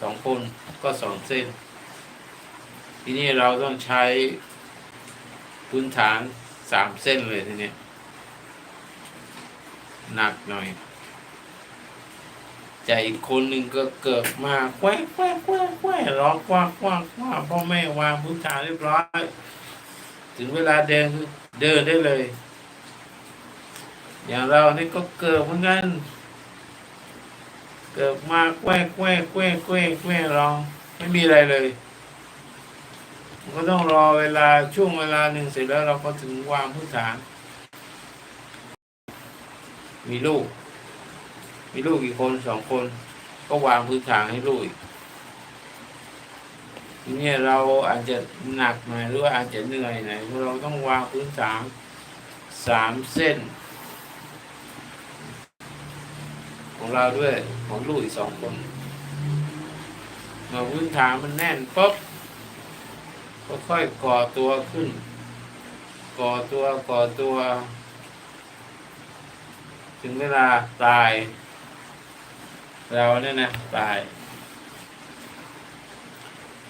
สองคนก็สองเส้น ทีนี้เราต้องใช้พื้นฐานสามเส้นเลยทีนี้หนักหน่อยใจอีกคนหนึ่งก็เกิดมาแควแควแควแควร้องกว้างกว้างกว้างพ่อแม่วางพื้นฐานเรียบร้อย ถึงเวลาเดินคือเดินได้เลย อย่างเรานี่ก็เกิดเหมือนกัน เกิดมาแควะแควะแควะแควะแควะร้อง ไม่มีอะไรเลยก็ต้องรอเวลาช่วงเวลาหนึ่งเสร็จแล้วเราก็ถึงวางพื้นฐาน มีลูก มีลูกอีกคนสองคน ก็วางพื้นฐานให้ลูกทีนี้เราอาจจะหนักหน่อยหรือว่าอาจจะเหนื่อยหน่อยเพราะเราต้องวางพื้นฐานสามเส้น ของเราด้วยของลูกอีกสองคนเมื่อพื้นฐานมันแน่นปุ๊บก็ค่อยก่อตัวขึ้น ก่อตัวก่อตัว ถึงเวลาตาย เราเนี่ยนะตาย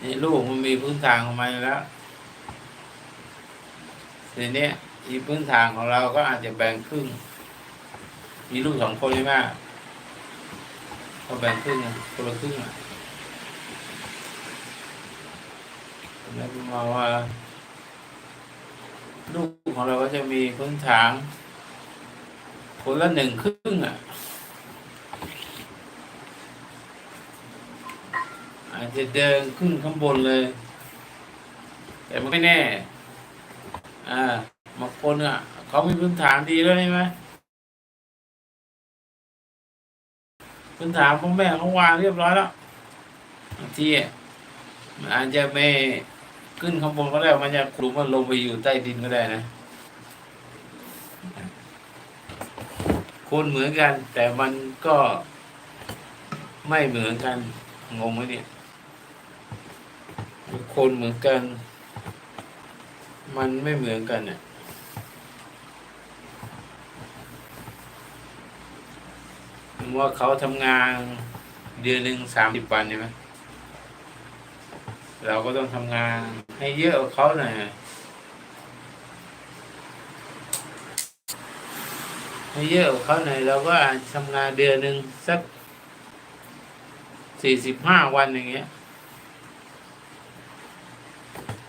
นี่ลูกมันมีพื้นฐานของมันแล้วทีนี้อีพื้นฐานของเราก็อาจจะแบ่งครึ่ง มีลูกสองคนใช่ไหม ก็แบ่งครึ่งอะคนละครึ่งอะแล้วมาว่าลูกของเราก็จะมีพื้นฐานคนละหนึ่งครึ่งอะอาจจะเดินขึ้นข้างบนเลย แต่มันไม่แน่ อ่าบางคนอะ เขามีพื้นฐานดีแล้วใช่ไหม พื้นฐานพ่อแม่เขาวางเรียบร้อยแล้วบางทีอะมันอาจจะไม่ขึ้นข้างบนก็ได้ มันจะคลุมมันลงไปอยู่ใต้ดินก็ได้นะคนเหมือนกัน แต่มันก็ไม่เหมือนกัน งงไหมเนี่ยคนเหมือนกัน มันไม่เหมือนกันเนี่ย ว่าเขาทำงานเดือนหนึ่งสามสิบวันใช่ไหมเราก็ต้องทำงานให้เยอะกว่าเขาหน่อยให้เยอะกว่าเขาหน่อยเราก็อาจทำงานเดือนหนึ่งสักสี่สิบห้าวันอย่างเงี้ย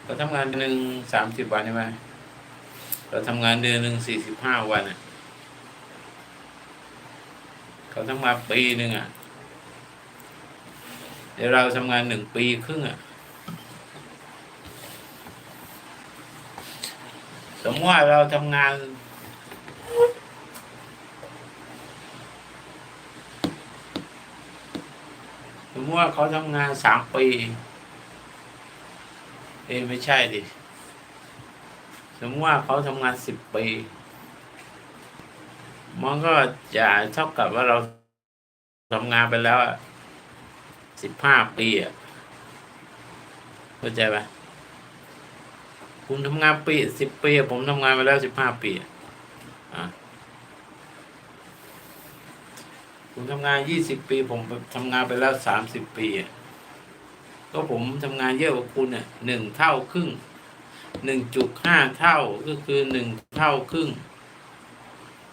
เราทำงานเดือนหนึ่งสามสิบวันใช่ไหมเราทำงานเดือนหนึ่งสี่สิบห้าวันอะ เขาทำงานปีหนึ่งอะ เดี๋ยวเราทำงานหนึ่งปีครึ่งอะ สมมติว่าเราทำงานสมมติว่าเขาทำงานสามปี เอ้ไม่ใช่ดิ สมมติว่าเขาทำงานสิบปี มันก็จะเท่ากับว่าเราทำงานไปแล้วสิบห้าปีอะเข้าใจไหมคุณทำงานปีสิบปีผมทำงานมาแล้วสิบห้าปีอะคุณทำงานยี่สิบปี ผมทำงานไปแล้วสามสิบปีอะก็ผมทำงานเยอะกว่าคุณเนี่ยหนึ่งเท่าครึ่งหนึ่งจุดห้าเท่าก็คือหนึ่งเท่าครึ่ง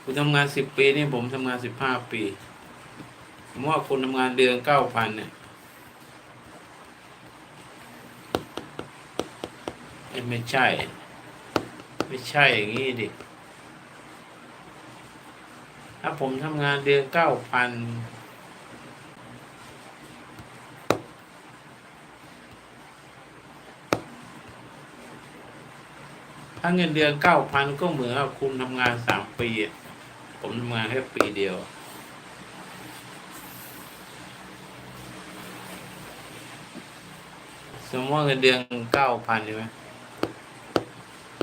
คุณทำงานสิบปีนี่ผมทำงานสิบห้าปีผมว่าคุณทำงานเดือนเก้าพันเนี่ยไม่ใช่ ไม่ใช่อย่างนี้ดิถ้าผมทำงานเดือนเก้าพันถ้าเงินเดือนเก้าพันก็เหมือนคุณทำงานสามปีอะ ผมทำงานแค่ปีเดียว สมมติเงินเดือนเก้าพันใช่ไหม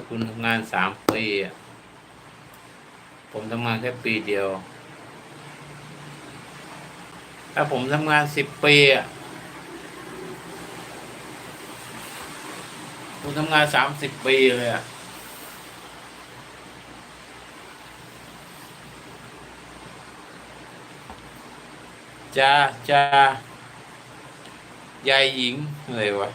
คุณทำงานสามปีอะผมทำงานแค่ปีเดียว ถ้าผมทำงานสิบปีอะคุณทำงานสามสิบปีเลยอะ จะจะยา